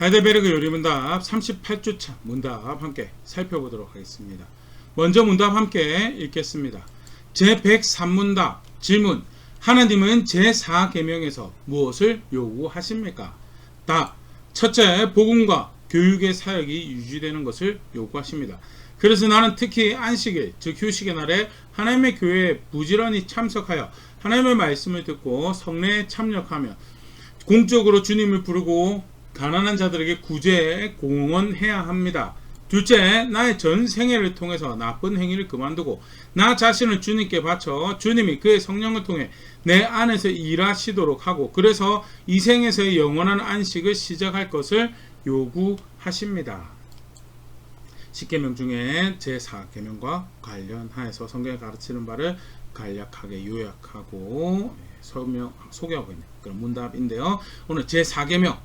하이델베르그 요리문답 38주차 문답 함께 살펴보도록 하겠습니다. 먼저 문답 함께 읽겠습니다. 제103문답 질문 하나님은 제4계명에서 무엇을 요구하십니까? 답 첫째 복음과 교육의 사역이 유지되는 것을 요구하십니다. 그래서 나는 특히 안식일 즉 휴식의 날에 하나님의 교회에 부지런히 참석하여 하나님의 말씀을 듣고 성례에 참여하며 공적으로 주님을 부르고 가난한 자들에게 구제에 공헌해야 합니다. 둘째, 나의 전 생애를 통해서 나쁜 행위를 그만두고 나 자신을 주님께 바쳐 주님이 그의 성령을 통해 내 안에서 일하시도록 하고 그래서 이 생에서의 영원한 안식을 시작할 것을 요구하십니다. 10계명 중에 제4계명과 관련하여서 성경에 가르치는 바를 간략하게 요약하고 설명, 소개하고 있는 그런 문답인데요. 오늘 제4계명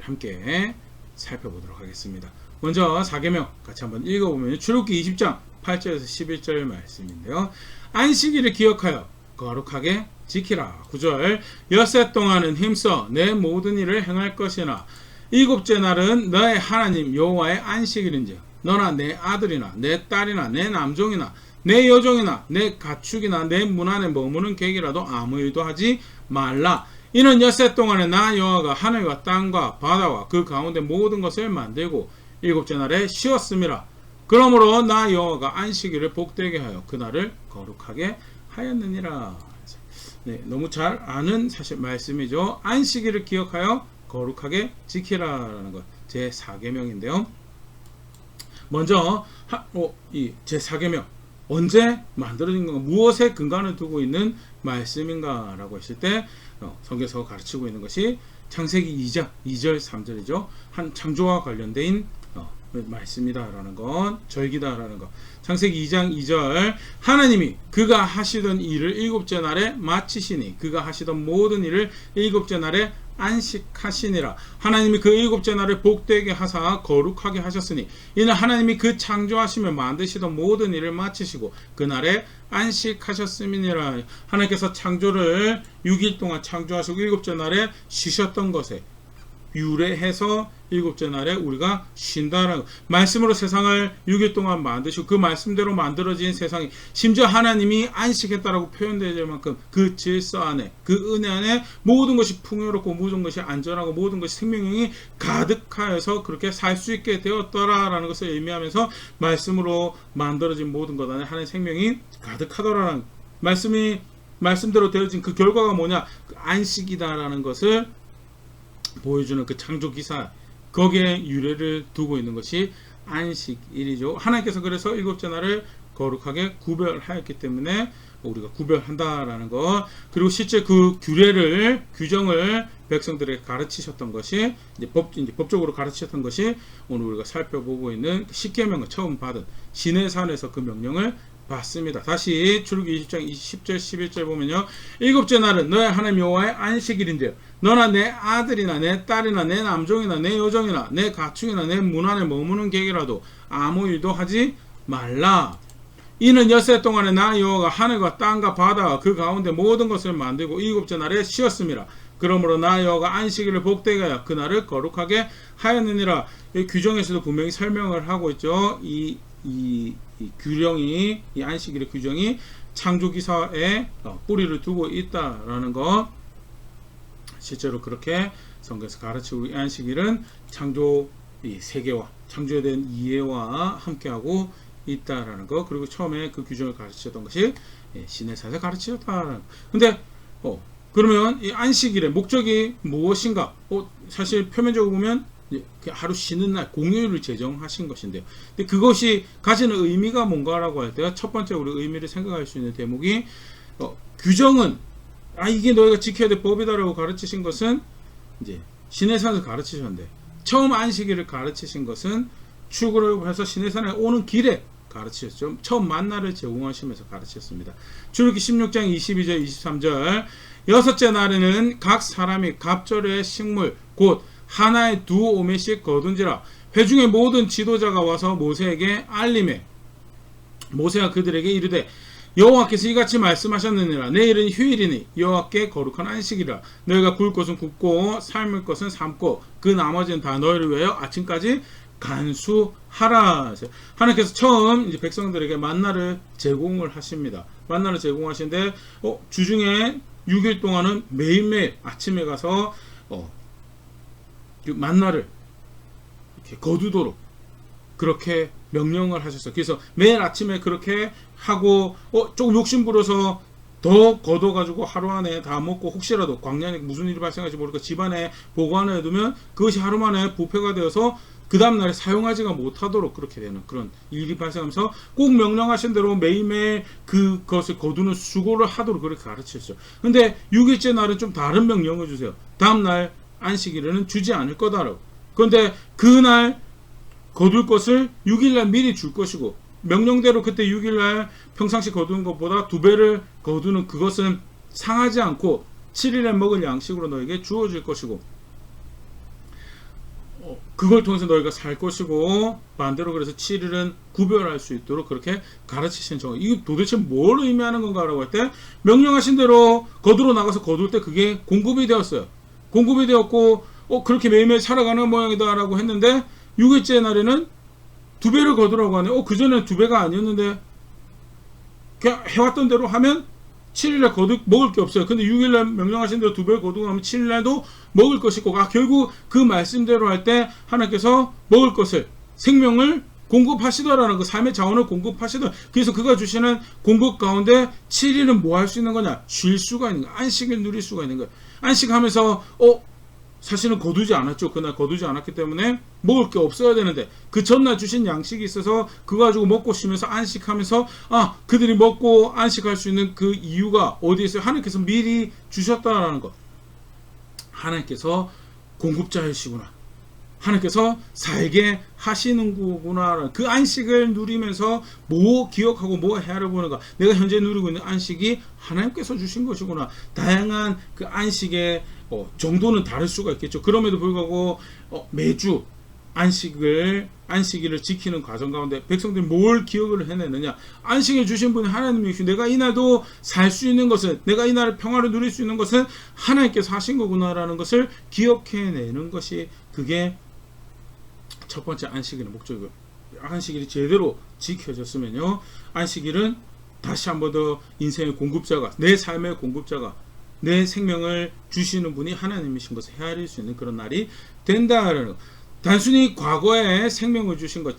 함께 살펴보도록 하겠습니다. 먼저 4계명 같이 한번 읽어보면 출애굽기 20장 8절에서 11절 말씀인데요. 안식일을 기억하여 거룩하게 지키라. 9절 여세 동안은 힘써 내 모든 일을 행할 것이나 일곱째 날은 너의 하나님 여호와의 안식일인지 너나 내 아들이나 내 딸이나 내 남종이나 내 여종이나 내 가축이나 내 문 안에 머무는 객이라도 아무 일도 하지 말라. 이는 엿새 동안에 나 여호와가 하늘과 땅과 바다와 그 가운데 모든 것을 만들고 일곱째 날에 쉬었음이라. 그러므로 나 여호와가 안식일을 복되게 하여 그날을 거룩하게 하였느니라. 네, 너무 잘 아는 사실 말씀이죠. 안식일을 기억하여 거룩하게 지키라라는 것. 제 4계명인데요. 먼저 하, 어, 이 제 4계명 언제 만들어진 건가 무엇에 근간을 두고 있는 말씀인가라고 했을 때 어, 성경에서 가르치고 있는 것이 창세기 2장 2절 3절이죠. 한 창조와 관련된 어, 말씀이다라는 건 절기다라는 것 창세기 2장 2절 하나님이 그가 하시던 일을 일곱째 날에 마치시니 그가 하시던 모든 일을 일곱째 날에 안식하시니라. 하나님이 그 일곱째 날을 복되게 하사 거룩하게 하셨으니 이는 하나님이 그 창조하시며 만드시던 모든 일을 마치시고 그날에 안식하셨음이니라. 하나님께서 창조를 6일 동안 창조하시고 일곱째 날에 쉬셨던 것에 유래해서 일곱째 날에 우리가 쉰다라고. 말씀으로 세상을 6일 동안 만드시고 그 말씀대로 만들어진 세상이 심지어 하나님이 안식했다라고 표현되질 만큼 그 질서 안에 그 은혜 안에 모든 것이 풍요롭고 모든 것이 안전하고 모든 것이 생명력이 가득하여서 그렇게 살 수 있게 되었더라라는 것을 의미하면서 말씀으로 만들어진 모든 것 안에 하나님의 생명이 가득하더라라는 말씀이 말씀대로 되어진 그 결과가 뭐냐? 그 안식이다라는 것을 보여주는 그 창조 기사 거기에 유래를 두고 있는 것이 안식일이죠. 하나님께서 그래서 일곱째 날을 거룩하게 구별하였기 때문에 우리가 구별한다라는 것 그리고 실제 그 규례를 규정을 백성들에게 가르치셨던 것이 이제 법 이제 법적으로 가르치셨던 것이 오늘 우리가 살펴보고 있는 십계명을 처음 받은 시내산에서 그 명령을 받습니다. 다시 출애굽기 20장 20절 11절 보면요. 일곱째 날은 너의 하나님 여호와의 안식일인데요. 너나 내 아들이나 내 딸이나 내 남종이나 내 여종이나 내 가축이나 내 문 안에 머무는 객이라도 아무 일도 하지 말라. 이는 엿새 동안에 나 여호와가 하늘과 땅과 바다와 그 가운데 모든 것을 만들고 일곱째 날에 쉬었음이라. 그러므로 나 여호와가 안식일을 복되게 하여 그날을 거룩하게 하였느니라. 이 규정에서도 분명히 설명을 하고 있죠. 이, 이, 이 규령이 이 안식일의 규정이 창조 기사에 어, 뿌리를 두고 있다라는 것. 실제로 그렇게 성경에서 가르치고 이 안식일은 창조 이 세계와 창조에 대한 이해와 함께하고 있다라는 거 그리고 처음에 그 규정을 가르치셨던 것이 예, 시내사에서 가르치셨다라는 거. 근데 어 그러면 이 안식일의 목적이 무엇인가? 어 사실 표면적으로 보면 하루 쉬는 날 공휴일을 제정하신 것인데요. 근데 그것이 가지는 의미가 뭔가라고 할 때가 첫 번째 우리 의미를 생각할 수 있는 대목이 어, 규정은 아 이게 너희가 지켜야 될 법이다라고 가르치신 것은 이제 시내산을 가르치셨는데 처음 안식일을 가르치신 것은 출구를 해서 시내산에 오는 길에 가르치셨죠. 처음 만나를 제공하시면서 가르치셨습니다. 출애굽기 16장 22절 23절 여섯째 날에는 각 사람이 갑절의 식물 곧 하나에 두 오매씩 거둔지라 회중의 모든 지도자가 와서 모세에게 알림해. 모세가 그들에게 이르되 여호와께서 이같이 말씀하셨느니라. 내일은 휴일이니 여호와께 거룩한 안식이라. 너희가 굴 것은 굽고 삶을 것은 삶고 그 나머지는 다 너희를 위하여 아침까지 간수하라. 하나님께서 처음 이제 백성들에게 만나를 제공을 하십니다. 만나를 제공하시는데 어, 주중에 6일 동안은 매일매일 아침에 가서 어, 그 만나를 이렇게 거두도록 그렇게 명령을 하셨어요. 그래서 매일 아침에 그렇게 하고 어 조금 욕심 부려서 더 걷어가지고 하루 안에 다 먹고 혹시라도 광년에 무슨 일이 발생할지 모르니까 집안에 보관해 두면 그것이 하루 만에 부패가 되어서 그 다음날에 사용하지가 못하도록 그렇게 되는 그런 일이 발생하면서 꼭 명령하신 대로 매일매일 그것을 거두는 수고를 하도록 그렇게 가르치셨죠. 근데 6일째 날은 좀 다른 명령을 주세요. 다음날 안식일에는 주지 않을 거다라고. 그런데 그날 거둘 것을 6일날 미리 줄 것이고 명령대로 그때 6일날 평상시 거두는 것보다 두 배를 거두는 그것은 상하지 않고 7일에 먹을 양식으로 너에게 주어질 것이고 어, 그걸 통해서 너희가 살 것이고 반대로 그래서 7일은 구별할 수 있도록 그렇게 가르치신 정 이게 도대체 뭘 의미하는 건가라고 할 때 명령하신 대로 거두러 나가서 거둘 때 그게 공급이 되었어요. 공급이 되었고 어 그렇게 매일매일 살아가는 모양이다라고 했는데 6일째 날에는 두 배를 거두라고 하네. 어, 그전에 두 배가 아니었는데, 그냥 해왔던 대로 하면 7일날 거두, 먹을 게 없어요. 근데 6일날 명령하신 대로 두 배를 거두고 하면 7일날도 먹을 것이 고, 아, 결국 그 말씀대로 할 때 하나님께서 먹을 것을, 생명을 공급하시더라는 그 삶의 자원을 공급하시더 그래서 그가 주시는 공급 가운데 7일은 뭐 할 수 있는 거냐? 쉴 수가 있는 거야. 안식을 누릴 수가 있는 거야. 안식하면서, 어, 사실은 거두지 않았죠. 그날 거두지 않았기 때문에 먹을 게 없어야 되는데 그 전날 주신 양식이 있어서 그거 가지고 먹고 쉬면서 안식하면서 아 그들이 먹고 안식할 수 있는 그 이유가 어디에 있어요? 하나님께서 미리 주셨다라는 것. 하나님께서 공급자이시구나. 하나님께서 살게 하시는 거구나. 그 안식을 누리면서 뭐 기억하고 뭐 헤아려 보는 가. 내가 현재 누리고 있는 안식이 하나님께서 주신 것이구나. 다양한 그 안식의 어, 정도는 다를 수가 있겠죠. 그럼에도 불구하고 어, 매주 안식을 안식일을 지키는 과정 가운데 백성들이 뭘 기억을 해내느냐 안식을 주신 분이 하나님이시고 내가 이날도 살 수 있는 것은 내가 이날을 평화를 누릴 수 있는 것은 하나님께서 하신 거구나라는 것을 기억해내는 것이 그게 첫 번째 안식일의 목적이고 안식일이 제대로 지켜졌으면요 안식일은 다시 한 번 더 인생의 공급자가 내 삶의 공급자가 내 생명을 주시는 분이 하나님이신 것을 헤아릴 수 있는 그런 날이 된다라는 것. 단순히 과거에 생명을 주신 것,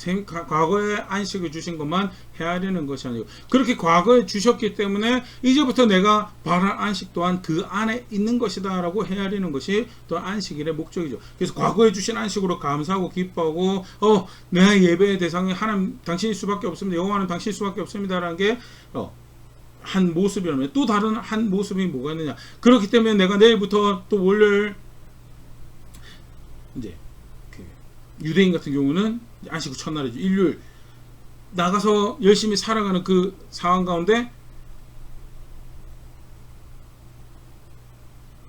과거에 안식을 주신 것만 헤아리는 것이 아니고 그렇게 과거에 주셨기 때문에 이제부터 내가 바랄 안식 또한 그 안에 있는 것이다 라고 헤아리는 것이 또 안식일의 목적이죠. 그래서 과거에 주신 안식으로 감사하고 기뻐하고 어, 내 예배의 대상이 하나님 당신일 수밖에 없습니다. 여호와는 당신일 수밖에 없습니다 라는 게 어, 한 모습이라면 또 다른 한 모습이 뭐가 있느냐. 그렇기 때문에 내가 내일부터 또 월요일 이제 그 유대인 같은 경우는 안식 후 첫날이죠. 일요일 나가서 열심히 살아가는 그 상황 가운데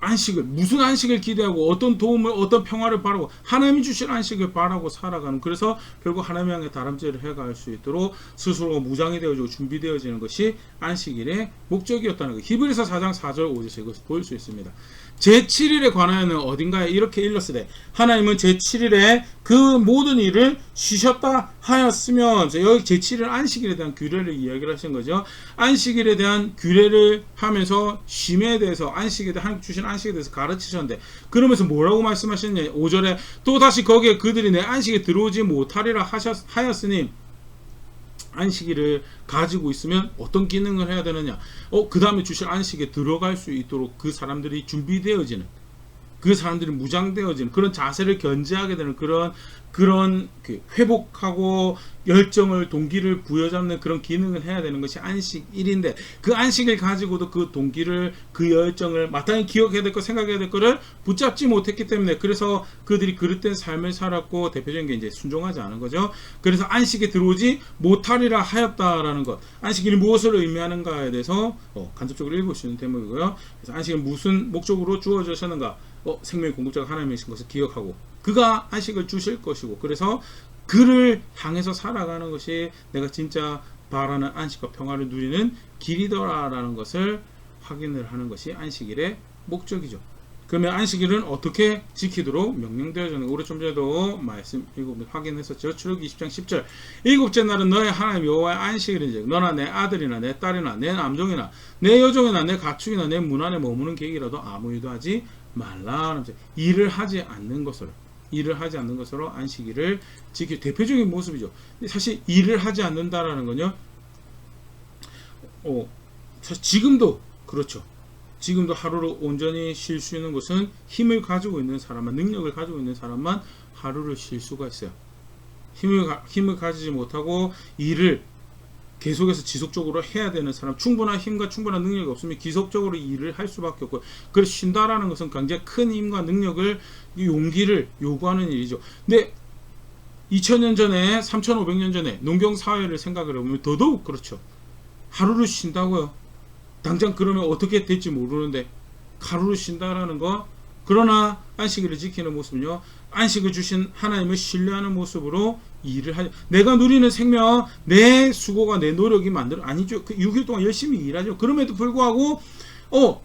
안식을 무슨 안식을 기대하고 어떤 도움을 어떤 평화를 바라고 하나님이 주신 안식을 바라고 살아가는 그래서 결국 하나님 향해 다람쥐를 해갈 수 있도록 스스로가 무장이 되어지고 준비되어지는 것이 안식일의 목적이었다는 거 히브리서 4장 4절 5절에서 이것을 보일 수 있습니다. 제7일에 관하여는 어딘가에 이렇게 일렀으되 하나님은 제7일에 그 모든 일을 쉬셨다 하였으면 여기 제7일 안식일에 대한 규례를 이야기를 하신 거죠. 안식일에 대한 규례를 하면서 쉼에 대해서 안식에 대한 하나님 주신 안식에 대해서 가르치셨는데 그러면서 뭐라고 말씀하셨냐 5절에 또 다시 거기에 그들이 내 안식에 들어오지 못하리라 하셨, 하였으니 안식일을 가지고 있으면 어떤 기능을 해야 되느냐? 어, 그 다음에 주실 안식에 들어갈 수 있도록 그 사람들이 준비되어지는 그 사람들이 무장되어지는 그런 자세를 견제하게 되는 그런 그런 그 회복하고 열정을 동기를 부여잡는 그런 기능을 해야 되는 것이 안식일인데 그 안식을 가지고도 그 동기를 그 열정을 마땅히 기억해야 될 거 생각해야 될 거를 붙잡지 못했기 때문에 그래서 그들이 그릇된 삶을 살았고 대표적인 게 이제 순종하지 않은 거죠. 그래서 안식에 들어오지 못하리라 하였다라는 것. 안식일이 무엇을 의미하는가에 대해서 어, 간접적으로 읽을 수 있는 대목이고요. 그래서 안식은 무슨 목적으로 주어졌었는가? 어, 생명의 공급자가 하나님이신 것을 기억하고 그가 안식을 주실 것이고 그래서 그를 향해서 살아가는 것이 내가 진짜 바라는 안식과 평화를 누리는 길이더라라는 것을 확인을 하는 것이 안식일의 목적이죠. 그러면 안식일은 어떻게 지키도록 명령되어졌는가? 우리 좀 전에도 말씀 일곱 확인했었죠. 출애굽기 20장 10절. 일곱째 날은 너의 하나님 여호와의 안식일이지. 너나 내 아들이나 내 딸이나 내 남종이나 내 여종이나 내 가축이나 내 문 안에 머무는 계획이라도 아무 일도 하지 말라. 일을 하지 않는 것으로 일을 하지 않는 것으로 안식일을 지키 대표적인 모습이죠. 사실 일을 하지 않는다라는 건요. 어, 지금도 그렇죠. 지금도 하루를 온전히 쉴 수 있는 것은 힘을 가지고 있는 사람만, 능력을 가지고 있는 사람만 하루를 쉴 수가 있어요. 힘을, 가, 힘을 가지지 못하고 일을 계속해서 지속적으로 해야 되는 사람, 충분한 힘과 충분한 능력이 없으면 지속적으로 일을 할 수밖에 없고, 그래서 쉰다라는 것은 굉장히 큰 힘과 능력을, 용기를 요구하는 일이죠. 근데 2000년 전에, 3500년 전에 농경 사회를 생각을 해보면 더더욱 그렇죠. 하루를 쉰다고요. 당장 그러면 어떻게 될지 모르는데 하루를 쉰다라는 거 그러나 안식일을 지키는 모습은요 안식을 주신 하나님을 신뢰하는 모습으로 일을 하 내가 누리는 생명 내 수고가 내 노력이 만들어 아니죠 그 6일 동안 열심히 일하죠 그럼에도 불구하고 어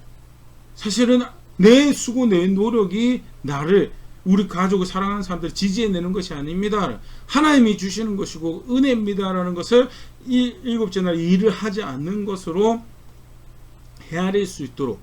사실은 내 수고 내 노력이 나를 우리 가족을 사랑하는 사람들을 지지해내는 것이 아닙니다. 하나님이 주시는 것이고 은혜입니다라는 것을 이 일곱째 날 일을 하지 않는 것으로 헤아릴 수 있도록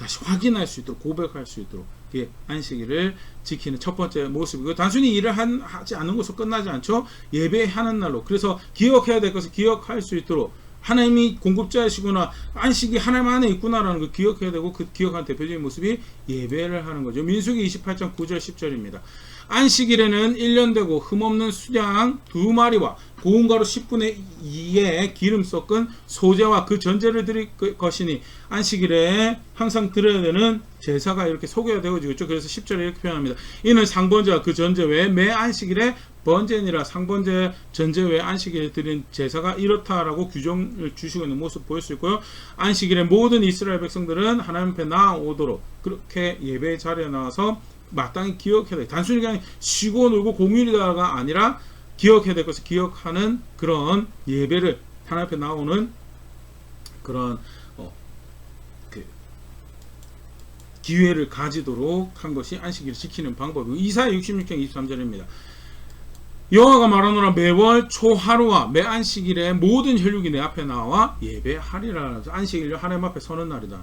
다시 확인할 수 있도록 고백할 수 있도록 예, 안식일을 지키는 첫 번째 모습이고 단순히 일을 한, 하지 않는 것으로 끝나지 않죠? 예배하는 날로. 그래서 기억해야 될 것을 기억할 수 있도록 하나님이 공급자이시구나 안식이 하나님 안에 있구나라는 걸 기억해야 되고 그 기억한 대표적인 모습이 예배를 하는 거죠 민수기 28장 9절 10절입니다 안식일에는 1년 되고 흠없는 수양 두 마리와 고운 가루 10분의 2의 기름 섞은 소재와 그 전제를 드릴 것이니 안식일에 항상 드려야 되는 제사가 이렇게 소개가 되어지고 있죠. 그래서 10절에 이렇게 표현합니다. 이는 상번제와 그 전제 외에 매 안식일에 번제니라 상번제 전제 외에 안식일에 드린 제사가 이렇다라고 규정을 주시고 있는 모습 보일 수 있고요. 안식일에 모든 이스라엘 백성들은 하나님 앞에 나아오도록 그렇게 예배 자리에 나와서 마땅히 기억해야 돼. 단순히 그냥 쉬고 놀고 공휴일이다가 아니라 기억해야 될 것을 기억하는 그런 예배를 하나님 앞에 나오는 그런 어, 그 기회를 가지도록 한 것이 안식일을 지키는 방법이고 이사야 66장 23절입니다. 여호와가 말하노라 매월 초하루와 매 안식일에 모든 혈육이 내 앞에 나와 예배하리라. 안식일로 하나님 앞에 서는 날이다.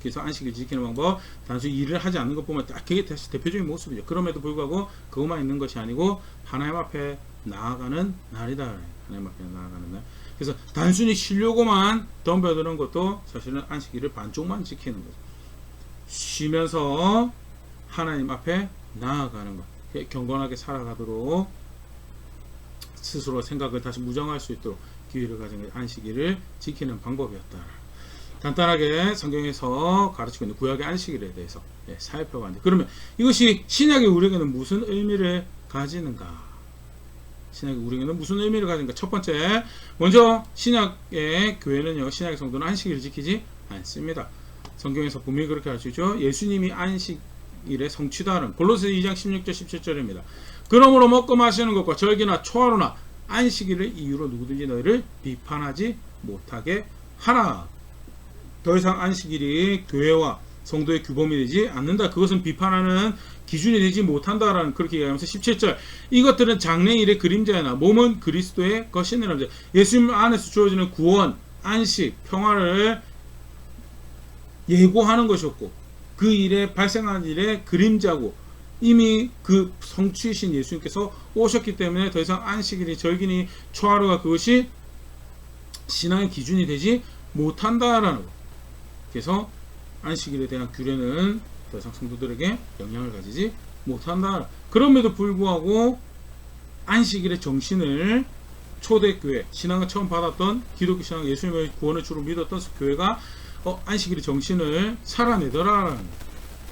그래서 안식일 지키는 방법 단순히 일을 하지 않는 것 보면 딱 그게 대표적인 모습이죠. 그럼에도 불구하고 그것만 있는 것이 아니고 하나님 앞에 나아가는 날이다. 하나님 앞에 나아가는 날. 그래서 단순히 쉬려고만 덤벼드는 것도 사실은 안식일을 반쪽만 지키는 거죠. 쉬면서 하나님 앞에 나아가는 것. 경건하게 살아가도록 스스로 생각을 다시 무정할 수 있도록 기회를 가진 안식일을 지키는 방법이었다. 간단하게 성경에서 가르치고 있는 구약의 안식일에 대해서 예, 살펴봤는데 그러면 이것이 신약의 우리에게는 무슨 의미를 가지는가? 신약의 우리에게는 무슨 의미를 가지는가? 첫 번째, 먼저 신약의 교회는요, 신약의 성도는 안식일을 지키지 않습니다. 성경에서 분명히 그렇게 할 수 있죠. 예수님이 안식 일의 성취다는 골로새 2장 16절 17절입니다. 그러므로 먹고 마시는 것과 절기나 초하루나 안식일을 이유로 누구든지 너희를 비판하지 못하게 하라. 더 이상 안식일이 교회와 성도의 규범이 되지 않는다. 그것은 비판하는 기준이 되지 못한다라는 그렇게 얘기하면서 17절 이것들은 장래일의 그림자나 몸은 그리스도의 것이니라. 예수님 안에서 주어지는 구원, 안식, 평화를 예고하는 것이었고 그 일에 발생한 일의 그림자고 이미 그 성취이신 예수님께서 오셨기 때문에 더 이상 안식일이 절기니 초하루가 그것이 신앙의 기준이 되지 못한다라는 것. 그래서 안식일에 대한 규례는 더 이상 성도들에게 영향을 가지지 못한다. 그럼에도 불구하고 안식일의 정신을 초대교회, 신앙을 처음 받았던 기독교 신앙 예수님의 구원을 주로 믿었던 교회가 어, 안식일의 정신을 살아내더라라는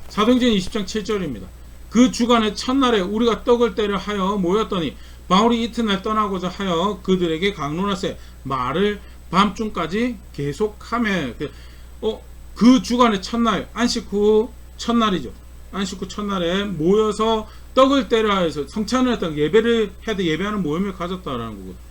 사도행전 20장 7절입니다. 그 주간의 첫날에 우리가 떡을 때려 하여 모였더니 바울이 이튿날 떠나고자 하여 그들에게 강론하세 말을 밤중까지 계속하며 어, 그 주간의 첫날 안식 후 첫날이죠. 안식 후 첫날에 모여서 떡을 때려 해서 성찬을 했던 예배를 해도 예배하는 모임을 가졌다라는 거고.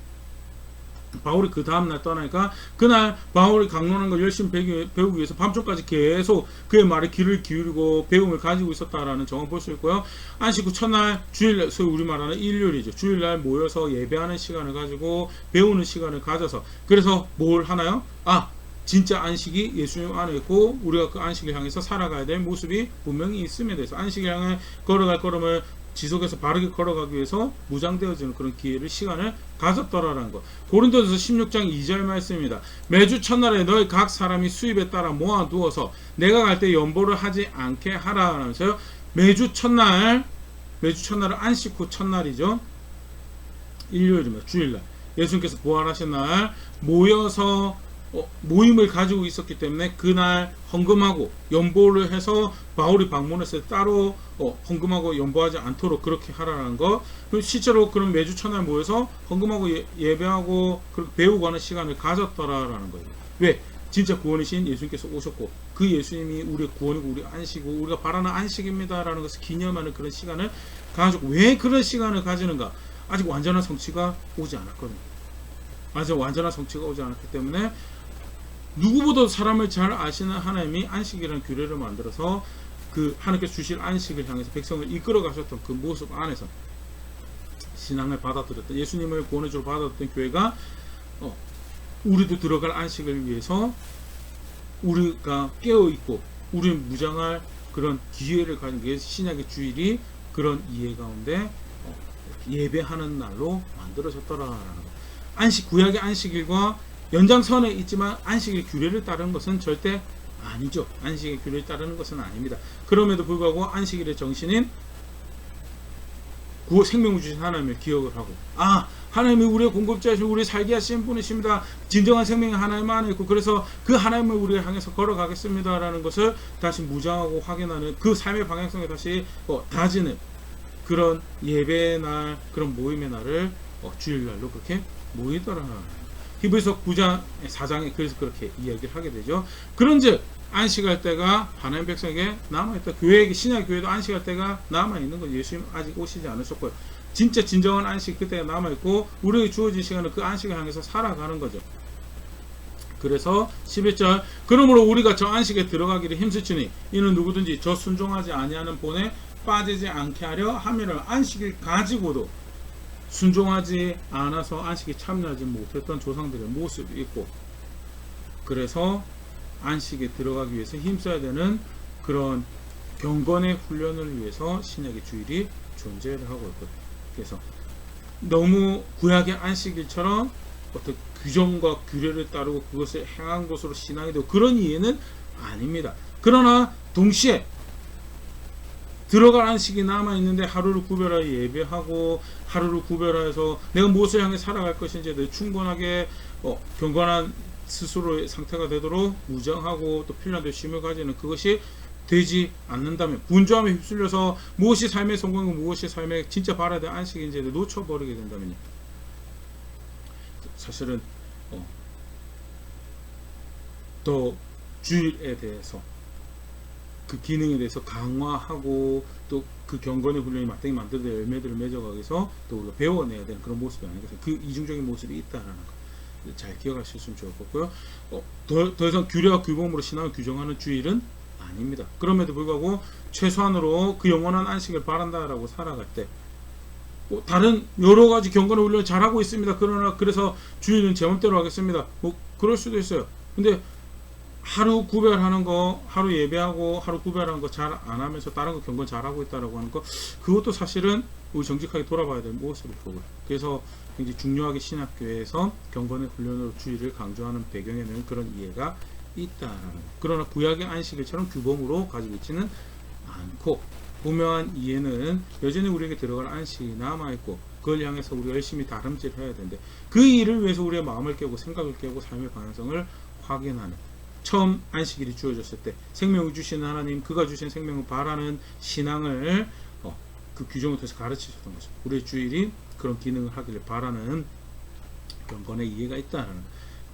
바울이 그 다음날 떠나니까 그날 바울이 강론한 걸 열심히 배우기 위해서 밤중까지 계속 그의 말에 귀를 기울이고 배움을 가지고 있었다라는 점을 볼 수 있고요. 안식 후 첫날 주일 소위 우리 말하는 일요일이죠. 주일날 모여서 예배하는 시간을 가지고 배우는 시간을 가져서 그래서 뭘 하나요? 아 진짜 안식이 예수님 안에 있고 우리가 그 안식을 향해서 살아가야 될 모습이 분명히 있음에 대해서 안식을 향해 걸어갈 걸음을 지속해서 바르게 걸어가기 위해서 무장되어지는 그런 기회를 시간을 가졌더라라는 것. 고린도서 16장 2절 말씀입니다. 매주 첫날에 너희 각 사람이 수입에 따라 모아 두어서 내가 갈 때 연보를 하지 않게 하라 하면서요. 매주 첫날 매주 첫날은 안식 후 첫날이죠. 일요일입니다. 주일날. 예수님께서 부활하신 날 모여서 어, 모임을 가지고 있었기 때문에 그날 헌금하고 연보를 해서 바울이 방문했을 때 따로 어, 헌금하고 연보하지 않도록 그렇게 하라는 거. 실제로 그런 매주 첫날 모여서 헌금하고 예, 배하고 배우고 하는 시간을 가졌더라라는 거예요. 왜? 진짜 구원이신 예수님께서 오셨고 그 예수님이 우리의 구원이고 우리 안식이고 우리가 바라는 안식입니다라는 것을 기념하는 그런 시간을 가지고 왜 그런 시간을 가지는가? 아직 완전한 성취가 오지 않았거든요. 아직 완전한 성취가 오지 않았기 때문에 누구보다 사람을 잘 아시는 하나님이 안식이라는 규례를 만들어서 그 하나님께서 주실 안식을 향해서 백성을 이끌어 가셨던 그 모습 안에서 신앙을 받아들였던 예수님을 구원해주러 받아들였던 교회가 어, 우리도 들어갈 안식을 위해서 우리가 깨어 있고 우리는 무장할 그런 기회를 가진 게 신약의 주일이 그런 이해 가운데 어, 예배하는 날로 만들어졌더라라는 거. 안식 구약의 안식일과 연장선에 있지만 안식일 규례를 따르는 것은 절대 아니죠. 안식일 규례를 따르는 것은 아닙니다. 그럼에도 불구하고 안식일의 정신인 구호 생명을 주신 하나님을 기억을 하고 아 하나님이 우리의 공급자이신 우리 살게 하신 분이십니다. 진정한 생명이 하나님 안에 있고 그래서 그 하나님을 우리를 향해서 걸어가겠습니다라는 것을 다시 무장하고 확인하는 그 삶의 방향성에 다시 어, 다지는 그런 예배의 날 그런 모임의 날을 어, 주일날로 그렇게 모이더라. 히브리서 9장 4장에 그래서 그렇게 이야기를 하게 되죠. 그런즉 안식할 때가 하나님 백성에게 남아있다. 교회에게 신약 교회도 안식할 때가 남아있는 건 예수님 아직 오시지 않으셨고요. 진짜 진정한 안식 그때가 남아있고 우리에게 주어진 시간은 그 안식을 향해서 살아가는 거죠. 그래서 11절 그러므로 우리가 저 안식에 들어가기를 힘쓰치니 이는 누구든지 저 순종하지 아니하는 본에 빠지지 않게 하려 하면은 안식을 가지고도 순종하지 않아서 안식에 참여하지 못했던 조상들의 모습이 있고 그래서 안식에 들어가기 위해서 힘써야 되는 그런 경건의 훈련을 위해서 신약의 주일이 존재를 하고 있거든요. 그래서 너무 구약의 안식일처럼 어떤 규정과 규례를 따르고 그것을 행한 것으로 신앙이 되고 그런 이해는 아닙니다. 그러나 동시에 들어갈 안식이 남아 있는데 하루를 구별하여 예배하고 하루를 구별해서 내가 무엇을 향해 살아갈 것인지에 대해 충분하게 어, 경건한 스스로의 상태가 되도록 무장하고 또 필요한 데 쉼을 가지는 그것이 되지 않는다면 분주함에 휩쓸려서 무엇이 삶의 성공이고 무엇이 삶의 진짜 바라야 될 안식인지에 대해 놓쳐버리게 된다면요. 사실은 어, 더 주일에 대해서 그 기능에 대해서 강화하고 또 그 경건의 훈련이 마땅히 만들어야 될 열매들을 맺어가기 위해서 또 우리가 배워내야 되는 그런 모습이 아닌가 그 이중적인 모습이 있다라는 거. 잘 기억하셨으면 좋을 것 같고요. 어, 더, 더 이상 규례와 규범으로 신앙을 규정하는 주일은 아닙니다. 그럼에도 불구하고 최소한으로 그 영원한 안식을 바란다라고 살아갈 때 뭐 다른 여러 가지 경건의 훈련을 잘하고 있습니다. 그러나 그래서 주일은 제 맘대로 하겠습니다. 뭐 그럴 수도 있어요. 근데 하루 구별하는 거, 하루 예배하고 하루 구별하는 거 잘 안 하면서 다른 거 경건 잘하고 있다라고 하는 거 그것도 사실은 우리 정직하게 돌아봐야 될 모습을 보고요. 그래서 굉장히 중요하게 신학교에서 경건의 훈련으로 주의를 강조하는 배경에는 그런 이해가 있다라는 거. 그러나 구약의 안식일처럼 규범으로 가지고 있지는 않고 분명한 이해는 여전히 우리에게 들어갈 안식이 남아있고 그걸 향해서 우리가 열심히 다름질 해야 되는데 그 일을 위해서 우리의 마음을 깨고 생각을 깨고 삶의 방향성을 확인하는 처음 안식일이 주어졌을 때 생명을 주시는 하나님 그가 주신 생명을 바라는 신앙을 어, 그 규정을 통해서 가르치셨던 거죠. 우리의 주일이 그런 기능을 하기를 바라는 경건의 이해가 있다는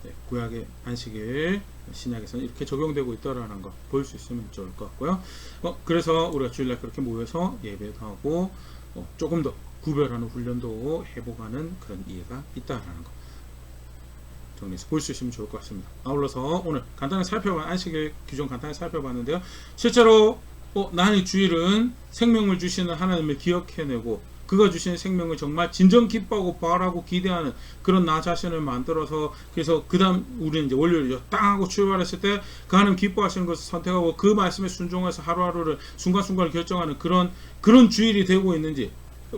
네, 구약의 안식일 신약에서는 이렇게 적용되고 있다라는 거 볼 수 있으면 좋을 것 같고요. 어, 그래서 우리가 주일날 그렇게 모여서 예배도 하고 어, 조금 더 구별하는 훈련도 해보가는 그런 이해가 있다라는 거. 정리해서 볼 수 있으면 좋을 것 같습니다. 아울러서 오늘 간단히 살펴봐 안식일 규정 간단히 살펴봤는데요. 실제로 어, 나의 주일은 생명을 주시는 하나님을 기억해내고 그가 주시는 생명을 정말 진정 기뻐하고 바라고 기대하는 그런 나 자신을 만들어서 그래서 그다음 우리는 이제 월요일 땅 하고 출발했을 때 그 하나님 기뻐하시는 것을 선택하고 그 말씀에 순종해서 하루하루를 순간순간을 결정하는 그런 그런 주일이 되고 있는지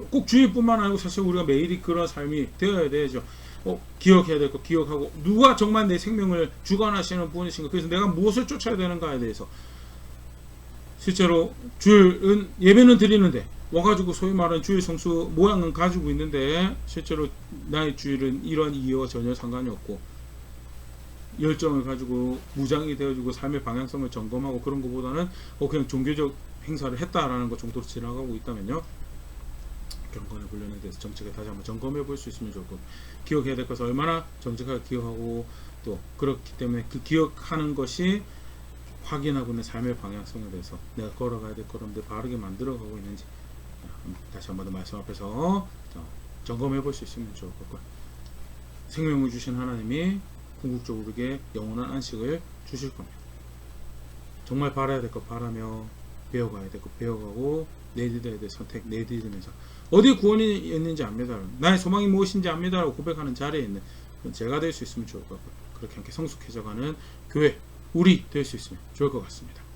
꼭 주일뿐만 아니고 사실 우리가 매일이 그런 삶이 되어야 되죠. 어, 기억해야 될 거 기억하고 누가 정말 내 생명을 주관하시는 분이신가. 그래서 내가 무엇을 쫓아야 되는가에 대해서. 실제로 주일은 예배는 드리는데 와가지고 소위 말하는 주일 성수 모양은 가지고 있는데 실제로 나의 주일은 이런 이유와 전혀 상관이 없고 열정을 가지고 무장이 되어지고 삶의 방향성을 점검하고 그런 것보다는 어, 그냥 종교적 행사를 했다라는 것 정도로 지나가고 있다면요 경건의 훈련에 대해서 정책에 다시 한번 점검해 볼 수 있으면 좋고 기억해야 될 것을 얼마나 정직하게 기억하고 또 그렇기 때문에 그 기억하는 것이 확인하고 내 삶의 방향성에 대해서 내가 걸어가야 될 걸음들 바르게 만들어가고 있는지 다시 한번 더 말씀 앞에서 점검해 볼 수 있으면 좋을 것 같고요. 생명을 주신 하나님이 궁극적으로 우리에게 영원한 안식을 주실 겁니다. 정말 바라야 될 것 바라며 배워가야 될 것 배워가고 내딛어야 될 선택 내딛으면서 어디에 구원이 있는지 압니다. 나의 소망이 무엇인지 압니다라고 고백하는 자리에 있는 제가 될 수 있으면 좋을 것 같고요. 그렇게 함께 성숙해져가는 교회 우리 될 수 있으면 좋을 것 같습니다.